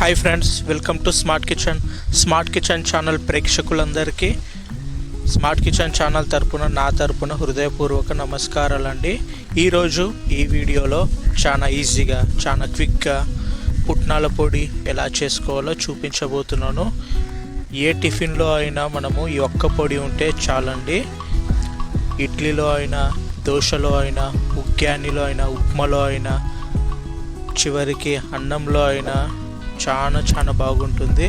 Hi friends welcome to smart kitchen smart kitchen channel ప్రేక్షకులందరికీ. Smart kitchen channel తరపున నా తరపున హృదయపూర్వక నమస్కారాలండి. ఈరోజు ఈ వీడియోలో చాలా ఈజీగా చాలా క్విక్గా పుట్నాల పొడి ఎలా చేసుకోవాలో చూపించబోతున్నాను. ఏ టిఫిన్లో అయినా మనము ఈ ఒక్క పొడి ఉంటే చాలండి. ఇడ్లీలో అయినా దోశలో అయినా ఉగ్యానిలో అయినా ఉప్మాలో అయినా చివరికి అన్నంలో అయినా చాలా చాలా బాగుంటుంది.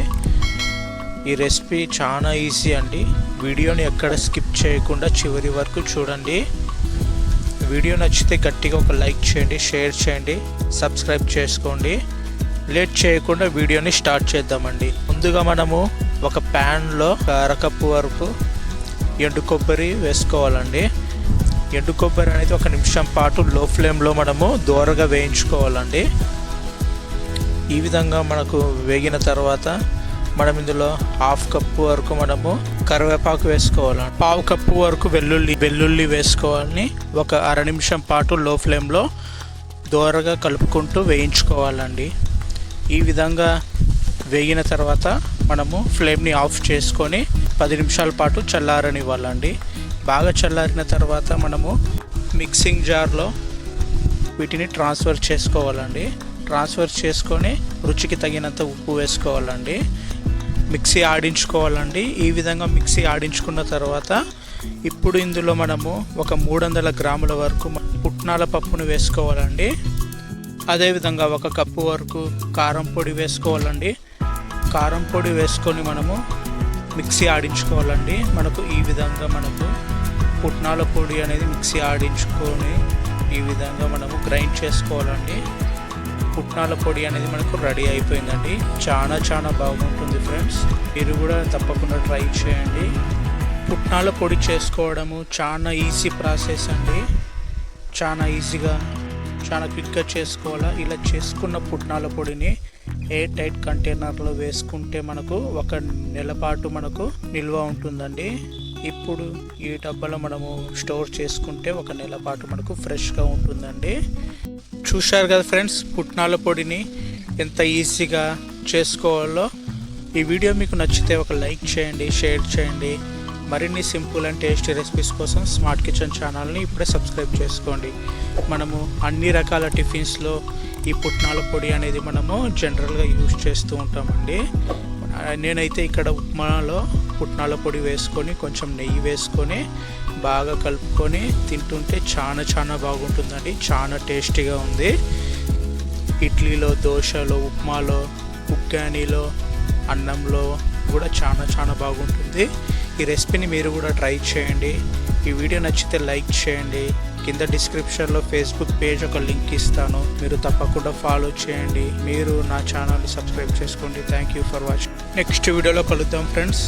ఈ రెసిపీ చాలా ఈజీ అండి. వీడియోని ఎక్కడ స్కిప్ చేయకుండా చివరి వరకు చూడండి. వీడియో నచ్చితే గట్టిగా ఒక లైక్ చేయండి షేర్ చేయండి సబ్స్క్రైబ్ చేసుకోండి. లేట్ చేయకుండా వీడియోని స్టార్ట్ చేద్దామండి. ముందుగా మనము ఒక ప్యాన్లో అరకప్పు వరకు ఎండు కొబ్బరి వేసుకోవాలండి. ఎండు కొబ్బరి అనేది ఒక నిమిషం పాటు లో ఫ్లేమ్లో మనము దూరగా వేయించుకోవాలండి. ఈ విధంగా మనకు వేగిన తర్వాత మనం ఇందులో హాఫ్ కప్పు వరకు మనము కరివేపాకు వేసుకోవాలి. పావు కప్పు వరకు వెల్లుల్లి వెల్లుల్లి వేసుకోవాలని ఒక అర నిమిషం పాటు లో ఫ్లేమ్లో దోరగా కలుపుకుంటూ వేయించుకోవాలండి. ఈ విధంగా వేగిన తర్వాత మనము ఫ్లేమ్ని ఆఫ్ చేసుకొని పది నిమిషాల పాటు చల్లారనివ్వాలండి. బాగా చల్లారిన తర్వాత మనము మిక్సింగ్ జార్లో వీటిని ట్రాన్స్ఫర్ చేసుకోవాలండి. ట్రాన్స్ఫర్ చేసుకొని రుచికి తగినంత ఉప్పు వేసుకోవాలండి. మిక్సీ ఆడించుకోవాలండి. ఈ విధంగా మిక్సీ ఆడించుకున్న తర్వాత ఇప్పుడు ఇందులో మనము ఒక మూడు వందల గ్రాముల వరకు పుట్నాల పప్పును వేసుకోవాలండి. అదేవిధంగా ఒక కప్పు వరకు కారం పొడి వేసుకోవాలండి. కారం పొడి వేసుకొని మనము మిక్సీ ఆడించుకోవాలండి. మనకు ఈ విధంగా మనకు పుట్నాల పొడి అనేది మిక్సీ ఆడించుకొని ఈ విధంగా మనము గ్రైండ్ చేసుకోవాలండి. పుట్నాల పొడి అనేది మనకు రెడీ అయిపోయిందండి. చాలా చాలా బాగుంటుంది ఫ్రెండ్స్. మీరు కూడా తప్పకుండా ట్రై చేయండి. పుట్నాల పొడి చేసుకోవడము చాలా ఈజీ ప్రాసెస్ అండి. చాలా ఈజీగా చాలా క్విక్గా చేసుకోవాలా? ఇలా చేసుకున్న పుట్నాల పొడిని ఎయిర్ టైట్ కంటైనర్లో వేసుకుంటే మనకు ఒక నెల పాటు మనకు నిల్వ ఉంటుందండి. ఇప్పుడు ఈ డబ్బాలో మనము స్టోర్ చేసుకుంటే ఒక నెల పాటు మనకు ఫ్రెష్గా ఉంటుందండి. చూశారు కదా ఫ్రెండ్స్ పుట్నాల పొడిని ఎంత ఈజీగా చేసుకోవాలో. ఈ వీడియో మీకు నచ్చితే ఒక లైక్ చేయండి షేర్ చేయండి. మరిన్ని సింపుల్ అండ్ టేస్టీ రెసిపీస్ కోసం స్మార్ట్ కిచెన్ ఛానల్ని ఇప్పుడే సబ్స్క్రైబ్ చేసుకోండి. మనము అన్ని రకాల టిఫిన్స్లో ఈ పుట్నాల పొడి అనేది మనము జనరల్గా యూజ్ చేస్తూ ఉంటామండి. నేనైతే ఇక్కడ ఉప్మాలో పుట్నాల పొడి వేసుకొని కొంచెం నెయ్యి వేసుకొని బాగా కలుపుకొని తింటుంటే చాలా చాలా బాగుంటుందండి. చాలా టేస్టీగా ఉంది. ఇడ్లీలో దోశలో ఉప్మాలో ఉగ్గానీలో అన్నంలో కూడా చాలా చాలా బాగుంటుంది. ఈ రెసిపీని మీరు కూడా ట్రై చేయండి. ఈ వీడియో నచ్చితే లైక్ చేయండి. కింద డిస్క్రిప్షన్లో ఫేస్బుక్ పేజ్ ఒక లింక్ ఇస్తాను. మీరు తప్పకుండా ఫాలో చేయండి. మీరు నా ఛానల్ని సబ్స్క్రైబ్ చేసుకోండి. Thank you for watching. Next వీడియోలో కలుద్దాం ఫ్రెండ్స్.